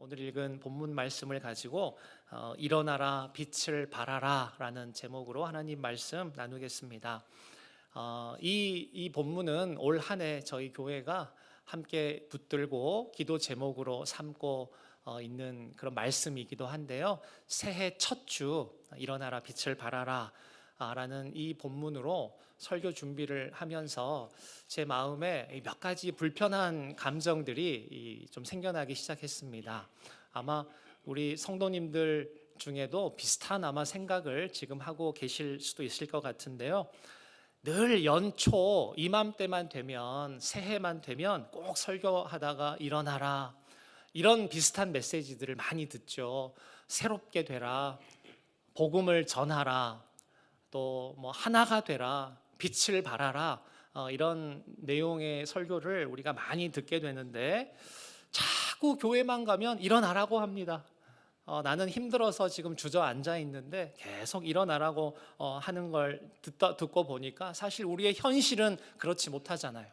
오늘 읽은 본문 말씀을 가지고 어, 일어나라 빛을 발하라라는 제목으로 하나님 말씀 나누겠습니다. 어, 이, 이 본문은 올 한 해 저희 교회가 함께 붙들고 기도 제목으로 삼고 어, 있는 그런 말씀이기도 한데요. 새해 첫 주 일어나라 빛을 발하라 아, 라는 이 본문으로 설교 준비를 하면서 제 마음에 몇 가지 불편한 감정들이 이좀 생겨나기 시작했습니다. 아마 우리 성도님들 중에도 비슷한 아마 생각을 지금 하고 계실 수도 있을 것 같은데요. 늘 연초 이맘때만 되면 새해만 되면 꼭 설교하다가 일어나라 이런 비슷한 메시지들을 많이 듣죠. 새롭게 되라, 복음을 전하라, 또 뭐 하나가 되라, 빛을 발하라 어, 이런 내용의 설교를 우리가 많이 듣게 되는데 자꾸 교회만 가면 일어나라고 합니다. 어, 나는 힘들어서 지금 주저앉아 있는데 계속 일어나라고 어, 하는 걸 듣다, 듣고 보니까 사실 우리의 현실은 그렇지 못하잖아요.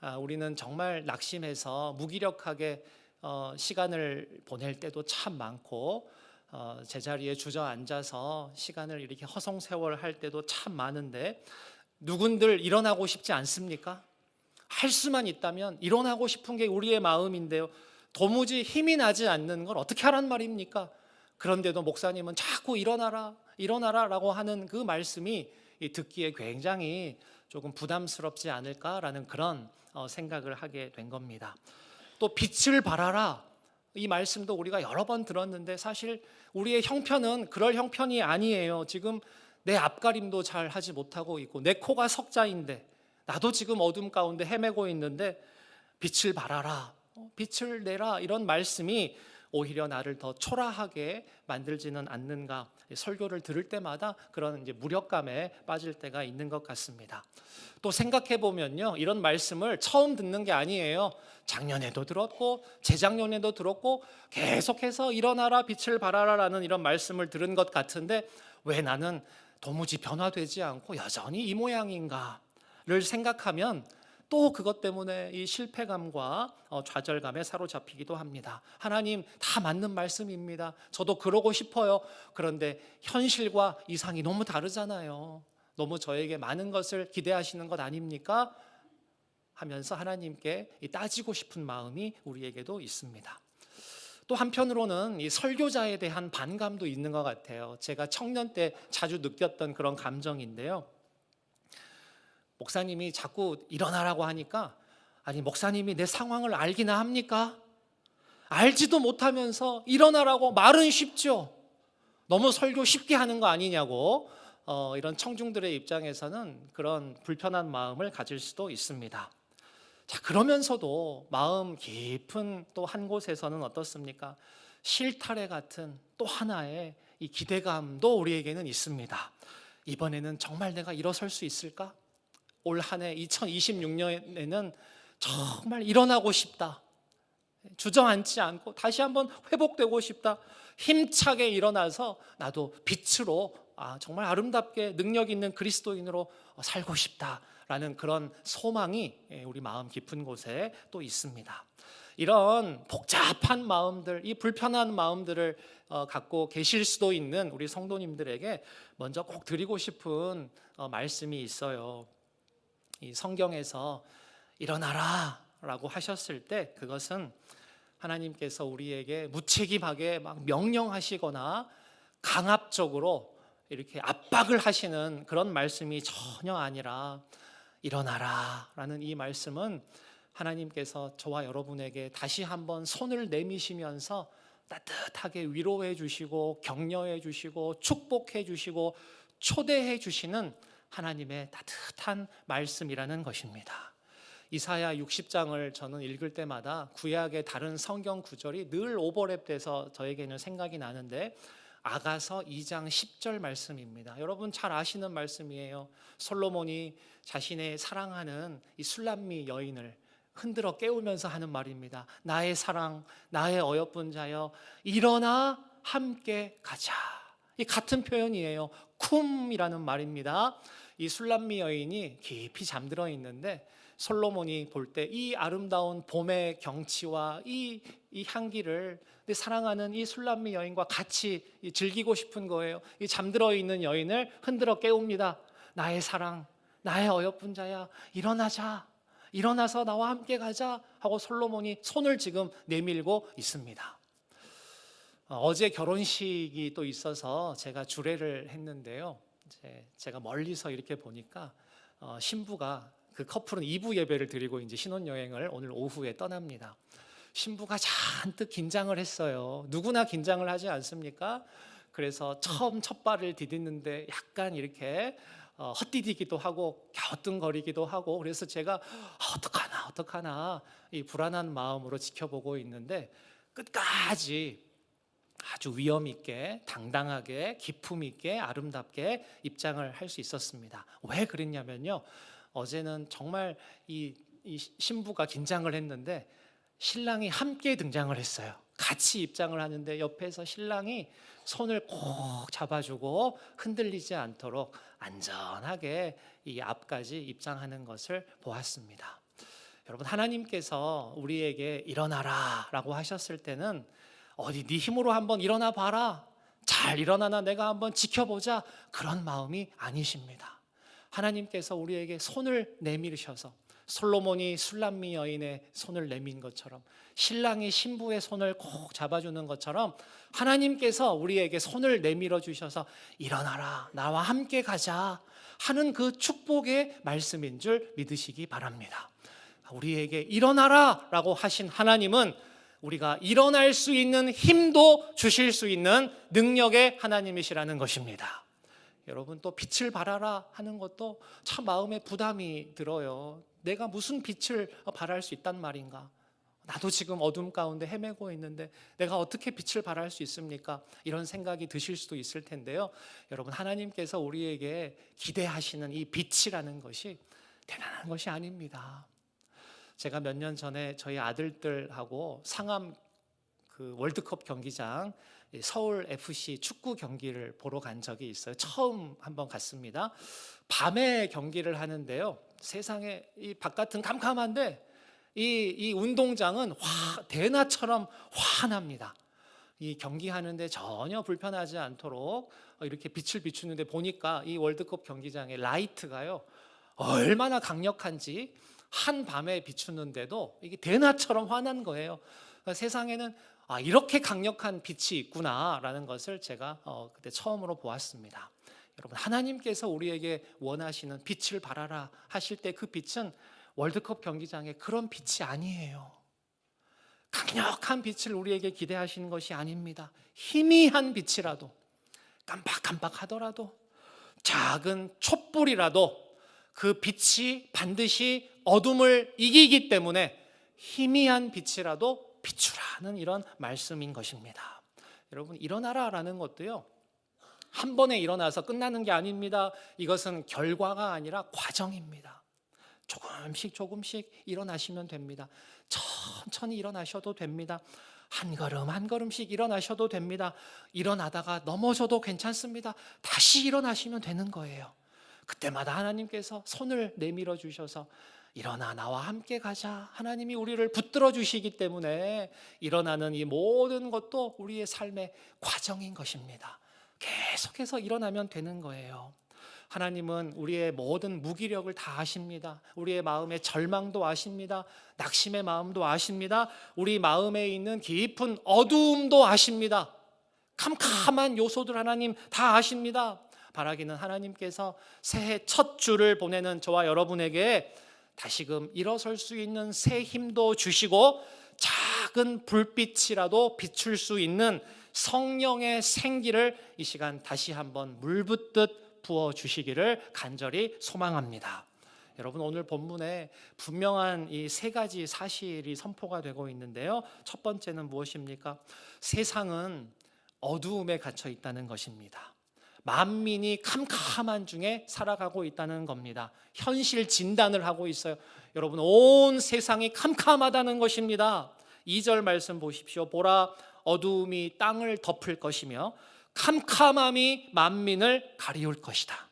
아, 우리는 정말 낙심해서 무기력하게 어, 시간을 보낼 때도 참 많고 어, 제자리에 주저앉아서 시간을 이렇게 허송세월 할 때도 참 많은데 누군들 일어나고 싶지 않습니까? 할 수만 있다면 일어나고 싶은 게 우리의 마음인데요. 도무지 힘이 나지 않는 걸 어떻게 하란 말입니까? 그런데도 목사님은 자꾸 일어나라, 일어나라라고 하는 그 말씀이 이 듣기에 굉장히 조금 부담스럽지 않을까라는 그런 어, 생각을 하게 된 겁니다. 또 빛을 발하라. 이 말씀도 우리가 여러 번 들었는데 사실 우리의 형편은 그럴 형편이 아니에요. 지금 내 앞가림도 잘 하지 못하고 있고 내 코가 석자인데 나도 지금 어둠 가운데 헤매고 있는데 빛을 발하라. 어, 빛을 내라 이런 말씀이 오히려 나를 더 초라하게 만들지는 않는가 설교를 들을 때마다 그런 이제 무력감에 빠질 때가 있는 것 같습니다. 또 생각해 보면요 이런 말씀을 처음 듣는 게 아니에요. 작년에도 들었고 재작년에도 들었고 계속해서 일어나라 빛을 발하라라는 이런 말씀을 들은 것 같은데 왜 나는 도무지 변화되지 않고 여전히 이 모양인가를 생각하면 또 그것 때문에 이 실패감과 어, 좌절감에 사로잡히기도 합니다. 하나님 다 맞는 말씀입니다. 저도 그러고 싶어요. 그런데 현실과 이상이 너무 다르잖아요. 너무 저에게 많은 것을 기대하시는 것 아닙니까? 하면서 하나님께 따지고 싶은 마음이 우리에게도 있습니다. 또 한편으로는 이 설교자에 대한 반감도 있는 것 같아요. 제가 청년 때 자주 느꼈던 그런 감정인데요. 목사님이 자꾸 일어나라고 하니까 아니 목사님이 내 상황을 알기나 합니까? 알지도 못하면서 일어나라고 말은 쉽죠. 너무 설교 쉽게 하는 거 아니냐고 어, 이런 청중들의 입장에서는 그런 불편한 마음을 가질 수도 있습니다. 자 그러면서도 마음 깊은 또 한 곳에서는 어떻습니까? 실타래 같은 또 하나의 이 기대감도 우리에게는 있습니다. 이번에는 정말 내가 일어설 수 있을까? 올 한 해 2026년에는 정말 일어나고 싶다. 주저앉지 않고 다시 한번 회복되고 싶다. 힘차게 일어나서 나도 빛으로 아, 정말 아름답게 능력 있는 그리스도인으로 살고 싶다라는 그런 소망이 우리 마음 깊은 곳에 또 있습니다. 이런 복잡한 마음들, 이 불편한 마음들을 어, 갖고 계실 수도 있는 우리 성도님들에게 먼저 꼭 드리고 싶은 어, 말씀이 있어요. 이 성경에서 일어나라 라고 하셨을 때 그것은 하나님께서 우리에게 무책임하게 막 명령하시거나 강압적으로 이렇게 압박을 하시는 그런 말씀이 전혀 아니라 일어나라 라는 이 말씀은 하나님께서 저와 여러분에게 다시 한번 손을 내미시면서 따뜻하게 위로해 주시고 격려해 주시고 축복해 주시고 초대해 주시는 하나님의 따뜻한 말씀이라는 것입니다. 이사야 60장을 저는 읽을 때마다 구약의 다른 성경 구절이 늘 오버랩돼서 저에게는 생각이 나는데 아가서 2장 10절 말씀입니다. 여러분 잘 아시는 말씀이에요. 솔로몬이 자신의 사랑하는 이 술람미 여인을 흔들어 깨우면서 하는 말입니다. 나의 사랑, 나의 어여쁜 자여, 일어나 함께 가자. 이 같은 표현이에요. 쿰이라는 말입니다. 이 술람미 여인이 깊이 잠들어 있는데 솔로몬이 볼 때 이 아름다운 봄의 경치와 이, 이 향기를 내 사랑하는 이 술람미 여인과 같이 이 즐기고 싶은 거예요. 이 잠들어 있는 여인을 흔들어 깨웁니다. 나의 사랑, 나의 어여쁜 자야, 일어나자. 일어나서 나와 함께 가자 하고 솔로몬이 손을 지금 내밀고 있습니다. 어, 어제 결혼식이 또 있어서 제가 주례를 했는데요. 이제 제가 멀리서 이렇게 보니까 어, 신부가 그 커플은 2부 예배를 드리고 이제 신혼여행을 오늘 오후에 떠납니다. 신부가 잔뜩 긴장을 했어요. 누구나 긴장을 하지 않습니까? 그래서 처음 첫 발을 디디는데 약간 이렇게 어, 헛디디기도 하고 갸우뚱거리기도 하고 그래서 제가 아, 어떡하나 어떡하나 이 불안한 마음으로 지켜보고 있는데 끝까지 아주 위험 있게 당당하게 기품 있게 아름답게 입장을 할 수 있었습니다. 왜 그랬냐면요. 어제는 정말 이, 이 신부가 긴장을 했는데 신랑이 함께 등장을 했어요. 같이 입장을 하는데 옆에서 신랑이 손을 꼭 잡아주고 흔들리지 않도록 안전하게 이 앞까지 입장하는 것을 보았습니다. 여러분 하나님께서 우리에게 일어나라라고 하셨을 때는 어디 네 힘으로 한번 일어나 봐라. 잘 일어나나 내가 한번 지켜보자. 그런 마음이 아니십니다. 하나님께서 우리에게 손을 내밀으셔서 솔로몬이 술람미 여인의 손을 내민 것처럼 신랑이 신부의 손을 꼭 잡아주는 것처럼 하나님께서 우리에게 손을 내밀어 주셔서 일어나라 나와 함께 가자 하는 그 축복의 말씀인 줄 믿으시기 바랍니다. 우리에게 일어나라라고 하신 하나님은 우리가 일어날 수 있는 힘도 주실 수 있는 능력의 하나님이시라는 것입니다. 여러분 또 빛을 발하라 하는 것도 참 마음에 부담이 들어요. 내가 무슨 빛을 발할 수 있단 말인가? 나도 지금 어둠 가운데 헤매고 있는데 내가 어떻게 빛을 발할 수 있습니까? 이런 생각이 드실 수도 있을 텐데요. 여러분 하나님께서 우리에게 기대하시는 이 빛이라는 것이 대단한 것이 아닙니다. 제가 몇 년 전에 저희 아들들하고 상암 그 월드컵 경기장 서울 FC 축구 경기를 보러 간 적이 있어요. 처음 한번 갔습니다. 밤에 경기를 하는데요. 세상에 이 바깥은 캄캄한데 이, 이 운동장은 화, 대낮처럼 환합니다. 이 경기하는데 전혀 불편하지 않도록 이렇게 빛을 비추는데 보니까 이 월드컵 경기장의 라이트가요 얼마나 강력한지 한 밤에 비추는데도 이게 대낮처럼 환한 거예요. 그러니까 세상에는 아, 이렇게 강력한 빛이 있구나라는 것을 제가 어, 그때 처음으로 보았습니다. 여러분 하나님께서 우리에게 원하시는 빛을 발하라 하실 때 그 빛은 월드컵 경기장의 그런 빛이 아니에요. 강력한 빛을 우리에게 기대하시는 것이 아닙니다. 희미한 빛이라도 깜빡깜빡하더라도 작은 촛불이라도 그 빛이 반드시 어둠을 이기기 때문에 희미한 빛이라도 비추라는 이런 말씀인 것입니다. 여러분 일어나라라는 것도요. 한 번에 일어나서 끝나는 게 아닙니다. 이것은 결과가 아니라 과정입니다. 조금씩 조금씩 일어나시면 됩니다. 천천히 일어나셔도 됩니다. 한 걸음 한 걸음씩 일어나셔도 됩니다. 일어나다가 넘어져도 괜찮습니다. 다시 일어나시면 되는 거예요. 그때마다 하나님께서 손을 내밀어 주셔서 일어나 나와 함께 가자. 하나님이 우리를 붙들어 주시기 때문에 일어나는 이 모든 것도 우리의 삶의 과정인 것입니다. 계속해서 일어나면 되는 거예요. 하나님은 우리의 모든 무기력을 다 아십니다. 우리의 마음의 절망도 아십니다. 낙심의 마음도 아십니다. 우리 마음에 있는 깊은 어두움도 아십니다. 캄캄한 요소들 하나님 다 아십니다. 바라기는 하나님께서 새해 첫 주를 보내는 저와 여러분에게 다시금 일어설 수 있는 새 힘도 주시고 작은 불빛이라도 비출 수 있는 성령의 생기를 이 시간 다시 한번 물붓듯 부어 주시기를 간절히 소망합니다. 여러분 오늘 본문에 분명한 이 세 가지 사실이 선포가 되고 있는데요. 첫 번째는 무엇입니까? 세상은 어두움에 갇혀 있다는 것입니다. 만민이 캄캄한 중에 살아가고 있다는 겁니다. 현실 진단을 하고 있어요. 여러분 온 세상이 캄캄하다는 것입니다. 2절 말씀 보십시오. 보라 어두움이 땅을 덮을 것이며 캄캄함이 만민을 가리울 것이다.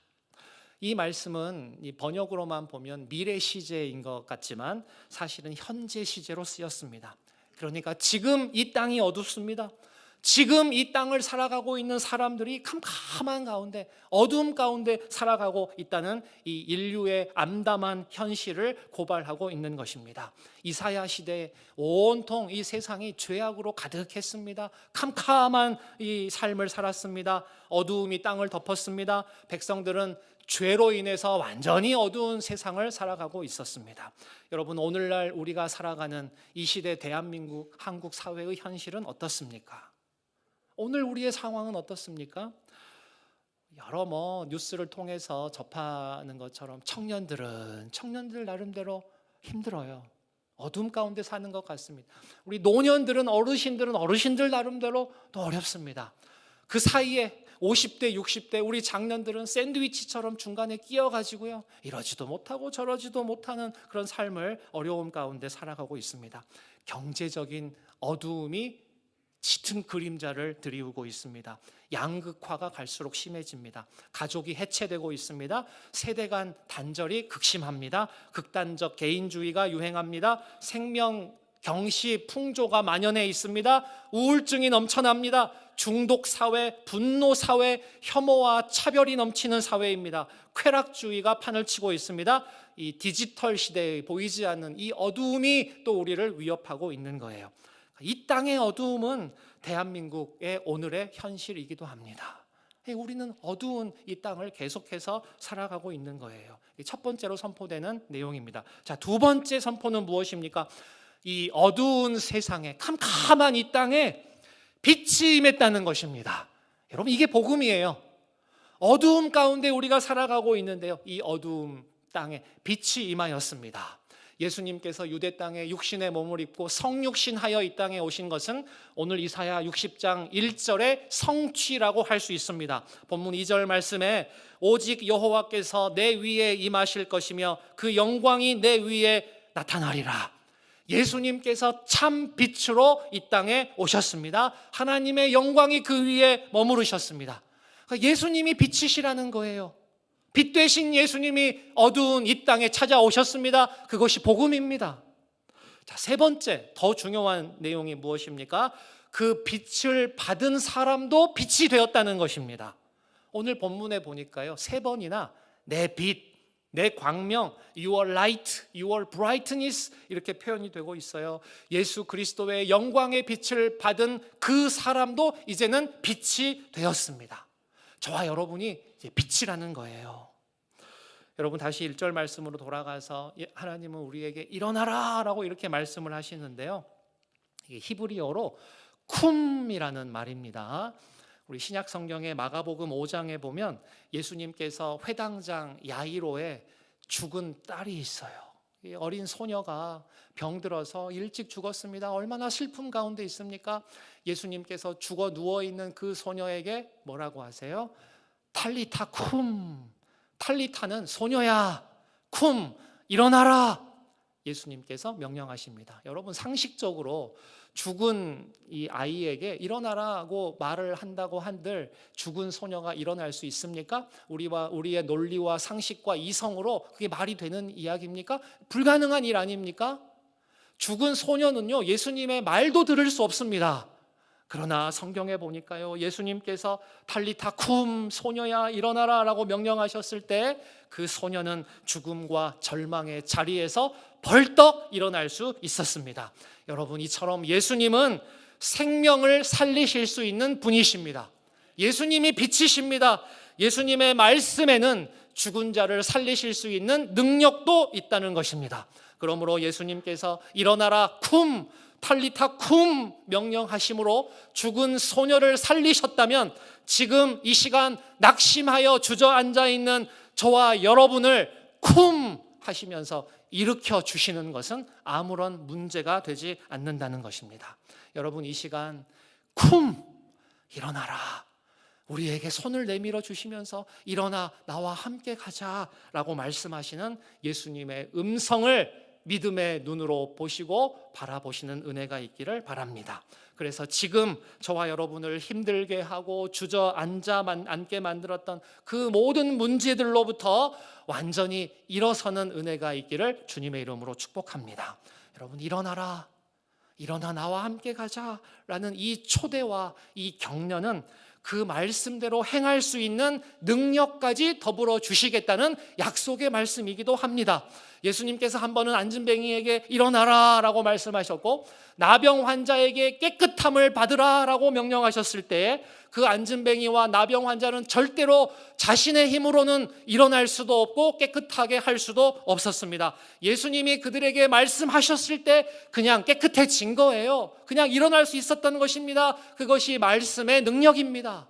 이 말씀은 이 번역으로만 보면 미래 시제인 것 같지만 사실은 현재 시제로 쓰였습니다. 그러니까 지금 이 땅이 어둡습니다. 지금 이 땅을 살아가고 있는 사람들이 캄캄한 가운데 어두움 가운데 살아가고 있다는 이 인류의 암담한 현실을 고발하고 있는 것입니다. 이사야 시대에 온통 이 세상이 죄악으로 가득했습니다. 캄캄한 이 삶을 살았습니다. 어두움이 땅을 덮었습니다. 백성들은 죄로 인해서 완전히 어두운 세상을 살아가고 있었습니다. 여러분 오늘날 우리가 살아가는 이 시대 대한민국 한국 사회의 현실은 어떻습니까? 오늘 우리의 상황은 어떻습니까? 여러 뭐 뉴스를 통해서 접하는 것처럼 청년들은 청년들 나름대로 힘들어요. 어둠 가운데 사는 것 같습니다. 우리 노년들은 어르신들은 어르신들 나름대로 또 어렵습니다. 그 사이에 50대, 60대 우리 장년들은 샌드위치처럼 중간에 끼어 가지고요. 이러지도 못하고 저러지도 못하는 그런 삶을 어려움 가운데 살아가고 있습니다. 경제적인 어두움이 짙은 그림자를 드리우고 있습니다. 양극화가 갈수록 심해집니다. 가족이 해체되고 있습니다. 세대 간 단절이 극심합니다. 극단적 개인주의가 유행합니다. 생명 경시 풍조가 만연해 있습니다. 우울증이 넘쳐납니다. 중독 사회, 분노 사회, 혐오와 차별이 넘치는 사회입니다. 쾌락주의가 판을 치고 있습니다. 이 디지털 시대에 보이지 않는 이 어두움이 또 우리를 위협하고 있는 거예요. 이 땅의 어두움은 대한민국의 오늘의 현실이기도 합니다. 우리는 어두운 이 땅을 계속해서 살아가고 있는 거예요. 첫 번째로 선포되는 내용입니다. 자, 두 번째 선포는 무엇입니까? 이 어두운 세상에 캄캄한 이 땅에 빛이 임했다는 것입니다. 여러분 이게 복음이에요. 어두움 가운데 우리가 살아가고 있는데요. 이 어두움 땅에 빛이 임하였습니다. 예수님께서 유대 땅에 육신의 몸을 입고 성육신하여 이 땅에 오신 것은 오늘 이사야 60장 1절의 성취라고 할 수 있습니다. 본문 2절 말씀에 오직 여호와께서 내 위에 임하실 것이며 그 영광이 내 위에 나타나리라. 예수님께서 참 빛으로 이 땅에 오셨습니다. 하나님의 영광이 그 위에 머무르셨습니다. 그러니까 예수님이 빛이시라는 거예요. 빛 되신 예수님이 어두운 이 땅에 찾아오셨습니다. 그것이 복음입니다. 자, 세 번째, 더 중요한 내용이 무엇입니까? 그 빛을 받은 사람도 빛이 되었다는 것입니다. 오늘 본문에 보니까요, 세 번이나 내 빛, 내 광명, your light, your brightness 이렇게 표현이 되고 있어요. 예수 그리스도의 영광의 빛을 받은 그 사람도 이제는 빛이 되었습니다. 저와 여러분이 빛이라는 거예요. 여러분 다시 1절 말씀으로 돌아가서 하나님은 우리에게 일어나라라고 이렇게 말씀을 하시는데요. 히브리어로 쿰이라는 말입니다. 우리 신약 성경의 마가복음 5장에 보면 예수님께서 회당장 야이로에 죽은 딸이 있어요. 어린 소녀가 병들어서 일찍 죽었습니다. 얼마나 슬픔 가운데 있습니까? 예수님께서 죽어 누워 있는 그 소녀에게 뭐라고 하세요? 탈리타 쿰. 탈리타는 소녀야. 쿰. 일어나라. 예수님께서 명령하십니다. 여러분 상식적으로 죽은 이 아이에게 일어나라고 말을 한다고 한들 죽은 소녀가 일어날 수 있습니까? 우리와 우리의 논리와 상식과 이성으로 그게 말이 되는 이야기입니까? 불가능한 일 아닙니까? 죽은 소녀는요 예수님의 말도 들을 수 없습니다. 그러나 성경에 보니까요 예수님께서 탈리타 쿰 소녀야 일어나라 라고 명령하셨을 때 그 소녀는 죽음과 절망의 자리에서 벌떡 일어날 수 있었습니다. 여러분 이처럼 예수님은 생명을 살리실 수 있는 분이십니다. 예수님이 빛이십니다. 예수님의 말씀에는 죽은 자를 살리실 수 있는 능력도 있다는 것입니다. 그러므로 예수님께서 일어나라 쿰 탈리타 쿰 명령하심으로 죽은 소녀를 살리셨다면 지금 이 시간 낙심하여 주저앉아 있는 저와 여러분을 쿰 하시면서 일으켜 주시는 것은 아무런 문제가 되지 않는다는 것입니다. 여러분 이 시간 쿰 일어나라. 우리에게 손을 내밀어 주시면서 일어나 나와 함께 가자라고 말씀하시는 예수님의 음성을 믿음의 눈으로 보시고 바라보시는 은혜가 있기를 바랍니다. 그래서 지금 저와 여러분을 힘들게 하고 주저앉아 만- 앉게 만들었던 그 모든 문제들로부터 완전히 일어서는 은혜가 있기를 주님의 이름으로 축복합니다. 여러분 일어나라. 일어나 나와 함께 가자라는 이 초대와 이 격려는 그 말씀대로 행할 수 있는 능력까지 더불어 주시겠다는 약속의 말씀이기도 합니다. 예수님께서 한 번은 안진뱅이에게 일어나라 라고 말씀하셨고 나병 환자에게 깨끗함을 받으라 라고 명령하셨을 때 그 안진뱅이와 나병 환자는 절대로 자신의 힘으로는 일어날 수도 없고 깨끗하게 할 수도 없었습니다. 예수님이 그들에게 말씀하셨을 때 그냥 깨끗해진 거예요. 그냥 일어날 수 있었던 것입니다. 그것이 말씀의 능력입니다.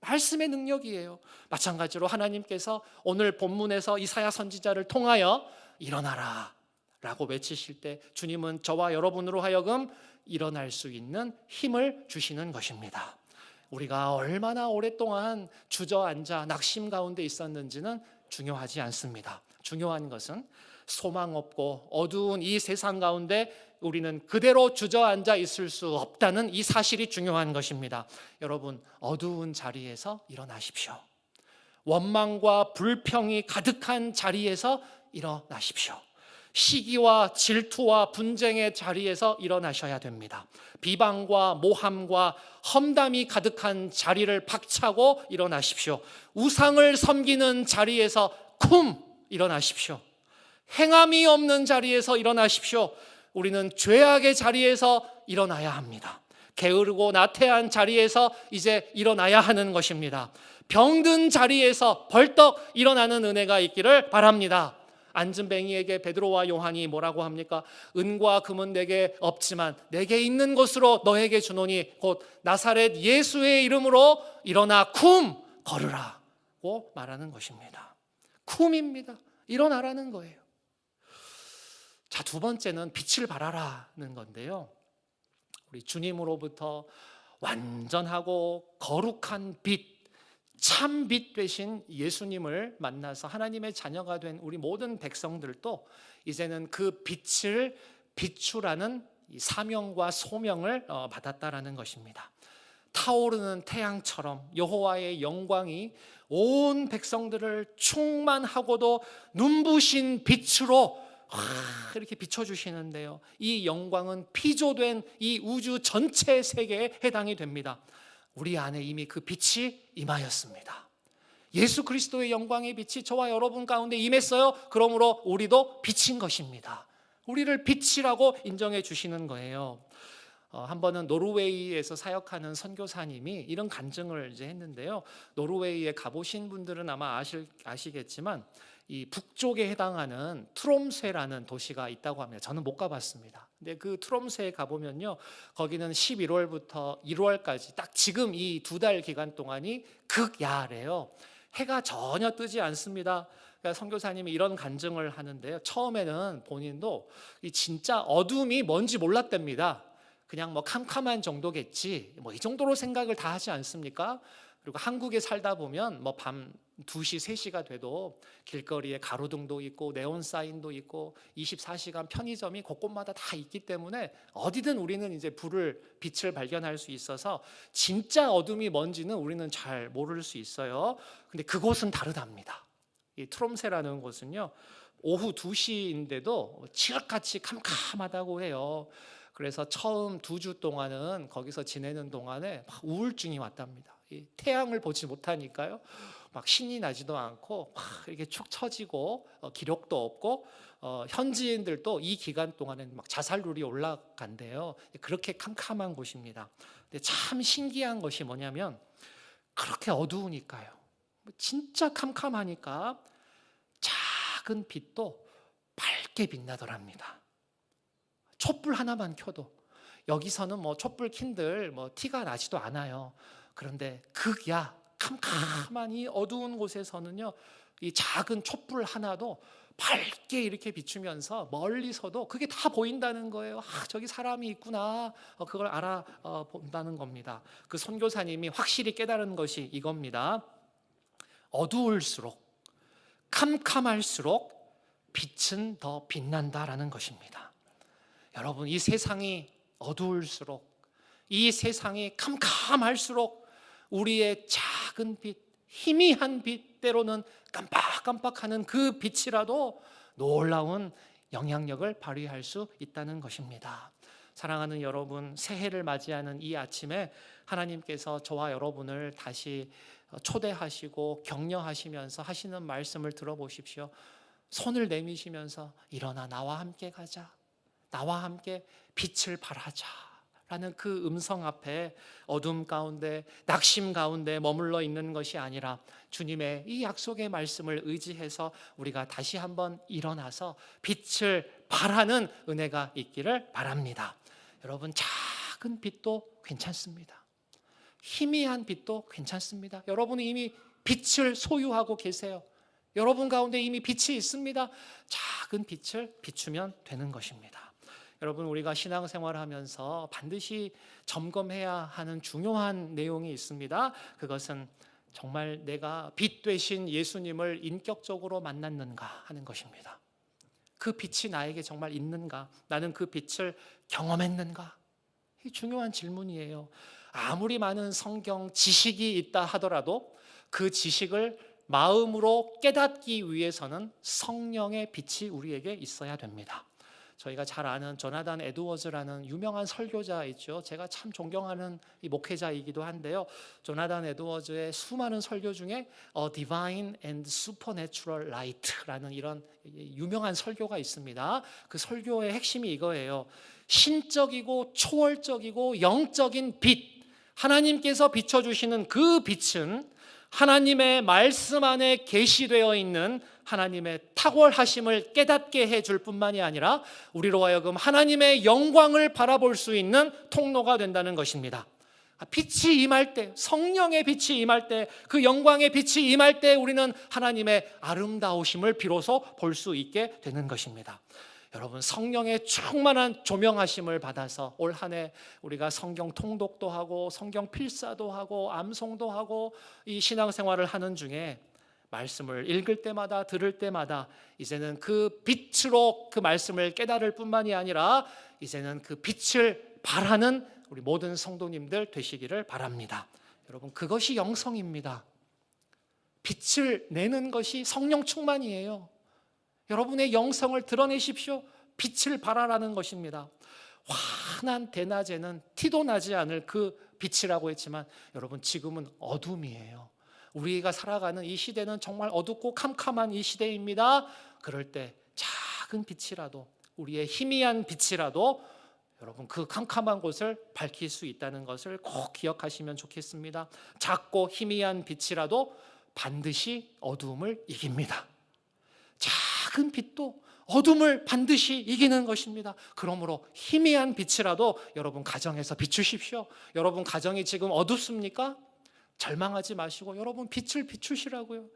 말씀의 능력이에요. 마찬가지로 하나님께서 오늘 본문에서 이사야 선지자를 통하여 일어나라 라고 외치실 때 주님은 저와 여러분으로 하여금 일어날 수 있는 힘을 주시는 것입니다. 우리가 얼마나 오랫동안 주저앉아 낙심 가운데 있었는지는 중요하지 않습니다. 중요한 것은 소망 없고 어두운 이 세상 가운데 우리는 그대로 주저앉아 있을 수 없다는 이 사실이 중요한 것입니다. 여러분, 어두운 자리에서 일어나십시오. 원망과 불평이 가득한 자리에서 일어나십시오. 시기와 질투와 분쟁의 자리에서 일어나셔야 됩니다. 비방과 모함과 험담이 가득한 자리를 박차고 일어나십시오. 우상을 섬기는 자리에서 쿰 일어나십시오. 행함이 없는 자리에서 일어나십시오. 우리는 죄악의 자리에서 일어나야 합니다. 게으르고 나태한 자리에서 이제 일어나야 하는 것입니다. 병든 자리에서 벌떡 일어나는 은혜가 있기를 바랍니다. 안진뱅이에게 베드로와 요한이 뭐라고 합니까? 은과 금은 내게 없지만 내게 있는 것으로 너에게 주노니 곧 나사렛 예수의 이름으로 일어나 쿰 걸으라고 말하는 것입니다. 쿰입니다. 일어나라는 거예요. 자, 두 번째는 빛을 발하라는 건데요. 우리 주님으로부터 완전하고 거룩한 빛, 참 빛 되신 예수님을 만나서 하나님의 자녀가 된 우리 모든 백성들도 이제는 그 빛을 비추라는 이 사명과 소명을 어, 받았다라는 것입니다. 타오르는 태양처럼 여호와의 영광이 온 백성들을 충만하고도 눈부신 빛으로 와, 이렇게 비춰주시는데요. 이 영광은 피조된 이 우주 전체 세계에 해당이 됩니다. 우리 안에 이미 그 빛이 임하였습니다. 예수 그리스도의 영광의 빛이 저와 여러분 가운데 임했어요. 그러므로 우리도 빛인 것입니다. 우리를 빛이라고 인정해 주시는 거예요. 어, 한 번은 노르웨이에서 사역하는 선교사님이 이런 간증을 이제 했는데요. 노르웨이에 가보신 분들은 아마 아실, 아시겠지만 이 북쪽에 해당하는 트롬세라는 도시가 있다고 합니다. 저는 못 가봤습니다. 근데 그 트롬세에 가보면요, 거기는 11월부터 1월까지 딱 지금 이 두 달 기간 동안이 극야래요. 해가 전혀 뜨지 않습니다. 그러니까 선교사님이 이런 간증을 하는데요. 처음에는 본인도 이 진짜 어둠이 뭔지 몰랐답니다. 그냥 뭐 캄캄한 정도겠지. 뭐 이 정도로 생각을 다 하지 않습니까? 그리고 한국에 살다 보면 뭐 밤 2시, 3시가 돼도 길거리에 가로등도 있고 네온 사인도 있고 24시간 편의점이 곳곳마다 다 있기 때문에 어디든 우리는 이제 불을 빛을 발견할 수 있어서 진짜 어둠이 뭔지는 우리는 잘 모를 수 있어요. 근데 그곳은 다르답니다. 이 트롬세라는 곳은요. 오후 2시인데도 지각같이 캄캄하다고 해요. 그래서 처음 두 주 동안은 거기서 지내는 동안에 막 우울증이 왔답니다. 이 태양을 보지 못하니까요. 막 신이 나지도 않고 막 이렇게 축 처지고 어, 기록도 없고 어, 현지인들도 이 기간 동안에는 막 자살률이 올라간대요. 그렇게 캄캄한 곳입니다. 근데 참 신기한 것이 뭐냐면 그렇게 어두우니까요. 진짜 캄캄하니까 작은 빛도 밝게 빛나더랍니다. 촛불 하나만 켜도 여기서는 뭐 촛불 킨들 뭐 티가 나지도 않아요. 그런데 극야 캄캄한 이 어두운 곳에서는요 이 작은 촛불 하나도 밝게 이렇게 비추면서 멀리서도 그게 다 보인다는 거예요. 아, 저기 사람이 있구나. 어, 그걸 알아 어, 본다는 겁니다. 그 선교사님이 확실히 깨달은 것이 이겁니다. 어두울수록 캄캄할수록 빛은 더 빛난다라는 것입니다. 여러분, 이 세상이 어두울수록 이 세상이 캄캄할수록 우리의 작은 빛, 희미한 빛, 때로는 깜빡깜빡하는 그 빛이라도 놀라운 영향력을 발휘할 수 있다는 것입니다. 사랑하는 여러분, 새해를 맞이하는 이 아침에 하나님께서 저와 여러분을 다시 초대하시고 격려하시면서 하시는 말씀을 들어보십시오. 손을 내미시면서 일어나 나와 함께 가자. 나와 함께 빛을 발하자. 라는 그 음성 앞에 어둠 가운데 낙심 가운데 머물러 있는 것이 아니라 주님의 이 약속의 말씀을 의지해서 우리가 다시 한번 일어나서 빛을 발하는 은혜가 있기를 바랍니다. 여러분 작은 빛도 괜찮습니다. 희미한 빛도 괜찮습니다. 여러분은 이미 빛을 소유하고 계세요. 여러분 가운데 이미 빛이 있습니다. 작은 빛을 비추면 되는 것입니다. 여러분 우리가 신앙생활을 하면서 반드시 점검해야 하는 중요한 내용이 있습니다. 그것은 정말 내가 빛 되신 예수님을 인격적으로 만났는가 하는 것입니다. 그 빛이 나에게 정말 있는가? 나는 그 빛을 경험했는가? 이 중요한 질문이에요. 아무리 많은 성경 지식이 있다 하더라도 그 지식을 마음으로 깨닫기 위해서는 성령의 빛이 우리에게 있어야 됩니다. 저희가 잘 아는 조나단 에드워즈라는 유명한 설교자 있죠. 제가 참 존경하는 이 목회자이기도 한데요. 조나단 에드워즈의 수많은 설교 중에 A Divine and Supernatural Light라는 이런 유명한 설교가 있습니다. 그 설교의 핵심이 이거예요. 신적이고 초월적이고 영적인 빛, 하나님께서 비춰 주시는 그 빛은 하나님의 말씀 안에 계시되어 있는 하나님의 탁월하심을 깨닫게 해줄 뿐만이 아니라 우리로 하여금 하나님의 영광을 바라볼 수 있는 통로가 된다는 것입니다. 빛이 임할 때, 성령의 빛이 임할 때, 그 영광의 빛이 임할 때 우리는 하나님의 아름다우심을 비로소 볼 수 있게 되는 것입니다. 여러분 성령의 충만한 조명하심을 받아서 올 한 해 우리가 성경 통독도 하고 성경 필사도 하고 암송도 하고 이 신앙생활을 하는 중에 말씀을 읽을 때마다 들을 때마다 이제는 그 빛으로 그 말씀을 깨달을 뿐만이 아니라 이제는 그 빛을 발하는 우리 모든 성도님들 되시기를 바랍니다. 여러분 그것이 영성입니다. 빛을 내는 것이 성령 충만이에요. 여러분의 영성을 드러내십시오. 빛을 발하라는 것입니다. 환한 대낮에는 티도 나지 않을 그 빛이라고 했지만 여러분 지금은 어둠이에요. 우리가 살아가는 이 시대는 정말 어둡고 캄캄한 이 시대입니다. 그럴 때 작은 빛이라도 우리의 희미한 빛이라도 여러분 그 캄캄한 곳을 밝힐 수 있다는 것을 꼭 기억하시면 좋겠습니다. 작고 희미한 빛이라도 반드시 어두움을 이깁니다. 작은 빛도 어둠을 반드시 이기는 것입니다. 그러므로 희미한 빛이라도 여러분 가정에서 비추십시오. 여러분 가정이 지금 어둡습니까? 절망하지 마시고 여러분 빛을 비추시라고요.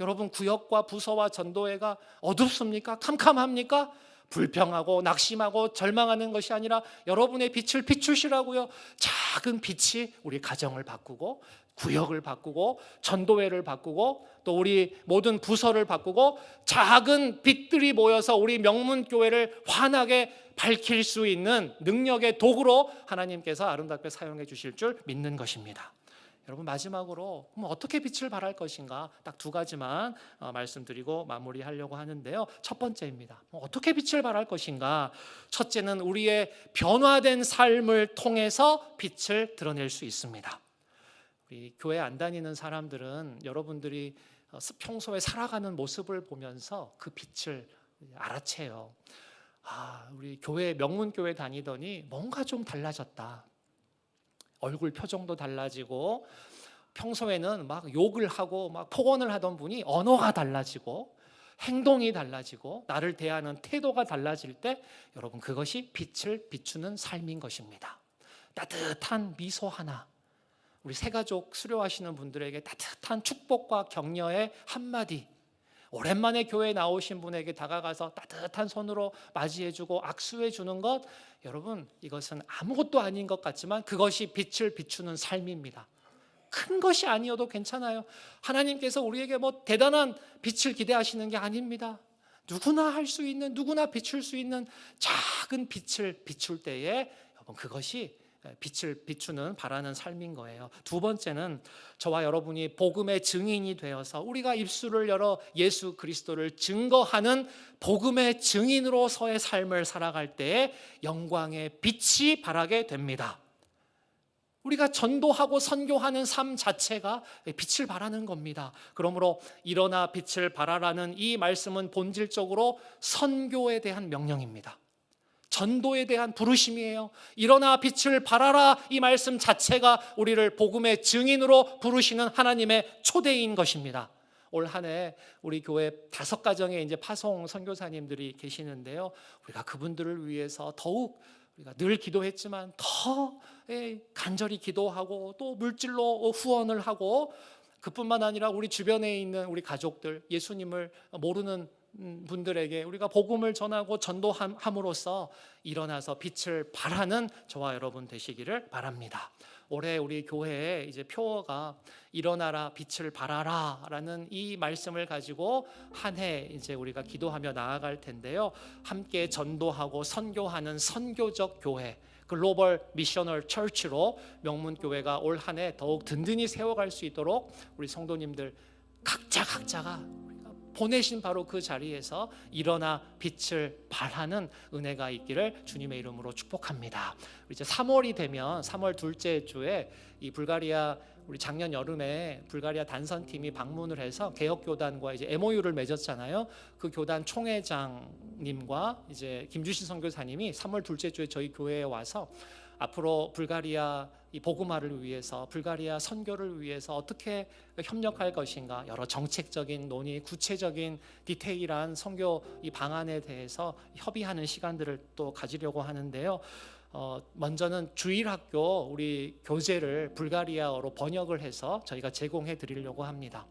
여러분 구역과 부서와 전도회가 어둡습니까? 캄캄합니까? 불평하고 낙심하고 절망하는 것이 아니라 여러분의 빛을 비추시라고요. 작은 빛이 우리 가정을 바꾸고 구역을 바꾸고 전도회를 바꾸고 또 우리 모든 부서를 바꾸고 작은 빛들이 모여서 우리 명문 교회를 환하게 밝힐 수 있는 능력의 도구로 하나님께서 아름답게 사용해 주실 줄 믿는 것입니다. 여러분 마지막으로 그럼 어떻게 빛을 발할 것인가 딱 두 가지만 어, 말씀드리고 마무리하려고 하는데요. 첫 번째입니다. 뭐 어떻게 빛을 발할 것인가? 첫째는 우리의 변화된 삶을 통해서 빛을 드러낼 수 있습니다. 우리 교회 안 다니는 사람들은 여러분들이 어, 평소에 살아가는 모습을 보면서 그 빛을 알아채요. 아, 우리 교회 명문 교회 다니더니 뭔가 좀 달라졌다. 얼굴 표정도 달라지고 평소에는 막 욕을 하고 막 폭언을 하던 분이 언어가 달라지고 행동이 달라지고 나를 대하는 태도가 달라질 때 여러분 그것이 빛을 비추는 삶인 것입니다. 따뜻한 미소 하나 우리 새가족 수료하시는 분들에게 따뜻한 축복과 격려의 한마디 오랜만에 교회에 나오신 분에게 다가가서 따뜻한 손으로 맞이해주고 악수해주는 것 여러분 이것은 아무것도 아닌 것 같지만 그것이 빛을 비추는 삶입니다. 큰 것이 아니어도 괜찮아요. 하나님께서 우리에게 뭐 대단한 빛을 기대하시는 게 아닙니다. 누구나 할 수 있는 누구나 비출 수 있는 작은 빛을 비출 때에 여러분 그것이 빛을 비추는 바라는 삶인 거예요. 두 번째는 저와 여러분이 복음의 증인이 되어서 우리가 입술을 열어 예수 그리스도를 증거하는 복음의 증인으로서의 삶을 살아갈 때에 영광의 빛이 발하게 됩니다. 우리가 전도하고 선교하는 삶 자체가 빛을 발하는 겁니다. 그러므로 일어나 빛을 발하라는 이 말씀은 본질적으로 선교에 대한 명령입니다. 전도에 대한 부르심이에요. 일어나 빛을 발하라 이 말씀 자체가 우리를 복음의 증인으로 부르시는 하나님의 초대인 것입니다. 올 한해 우리 교회 다섯 가정에 이제 파송 선교사님들이 계시는데요. 우리가 그분들을 위해서 더욱 우리가 늘 기도했지만 더 예, 간절히 기도하고 또 물질로 후원을 하고 그뿐만 아니라 우리 주변에 있는 우리 가족들 예수님을 모르는 음, 분들에게 우리가 복음을 전하고 전도함으로써 일어나서 빛을 발하는 저와 여러분 되시기를 바랍니다. 올해 우리 교회에 이제 표어가 일어나라 빛을 발하라라는 이 말씀을 가지고 한 해 이제 우리가 기도하며 나아갈 텐데요. 함께 전도하고 선교하는 선교적 교회 글로벌 미셔널 처치로 명문 교회가 올 한 해 더욱 든든히 세워갈 수 있도록 우리 성도님들 각자 각자가 보내신 바로 그 자리에서 일어나 빛을 발하는 은혜가 있기를 주님의 이름으로 축복합니다. 이제 3월이 되면 3월 둘째 주에 이 불가리아 우리 작년 여름에 불가리아 단선팀이 방문을 해서 개혁 교단과 이제 MOU를 맺었잖아요. 그 교단 총회장님과 이제 김주신 선교사님이 3월 둘째 주에 저희 교회에 와서 앞으로 불가리아 이 복음화를 위해서 불가리아 선교를 위해서 어떻게 협력할 것인가 여러 정책적인 논의, 구체적인 디테일한 선교 이 방안에 대해서 협의하는 시간들을 또 가지려고 하는데요. 어, 먼저는 주일학교 우리 교재를 불가리아어로 번역을 해서 저희가 제공해 드리려고 합니다.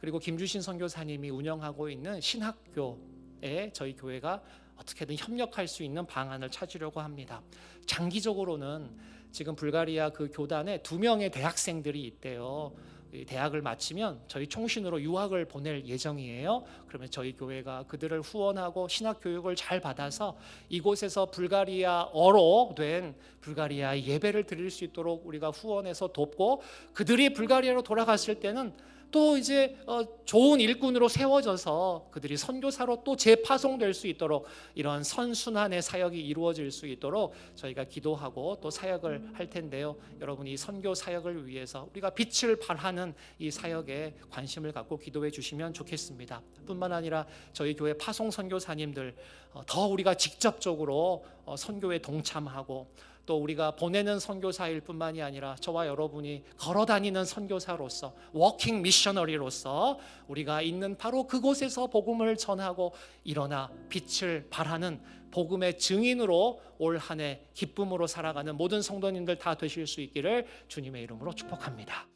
그리고 김주신 선교사님이 운영하고 있는 신학교에 저희 교회가 어떻게든 협력할 수 있는 방안을 찾으려고 합니다. 장기적으로는 지금 불가리아 그 교단에 두 명의 대학생들이 있대요. 이 대학을 마치면 저희 총신으로 유학을 보낼 예정이에요. 그러면 저희 교회가 그들을 후원하고 신학 교육을 잘 받아서 이곳에서 불가리아어로 된 불가리아 예배를 드릴 수 있도록 우리가 후원해서 돕고 그들이 불가리아로 돌아갔을 때는 또 이제 어, 좋은 일꾼으로 세워져서 그들이 선교사로 또 재파송될 수 있도록 이런 선순환의 사역이 이루어질 수 있도록 저희가 기도하고 또 사역을 할 텐데요. 여러분이 선교 사역을 위해서 우리가 빛을 발하는 이 사역에 관심을 갖고 기도해 주시면 좋겠습니다. 뿐만 아니라 저희 교회 파송 선교사님들 어, 더 우리가 직접적으로 어, 선교에 동참하고 또 우리가 보내는 선교사일 뿐만이 아니라 저와 여러분이 걸어 다니는 선교사로서 워킹 미셔너리로서 우리가 있는 바로 그곳에서 복음을 전하고 일어나 빛을 발하는 복음의 증인으로 올 한 해 기쁨으로 살아가는 모든 성도님들 다 되실 수 있기를 주님의 이름으로 축복합니다.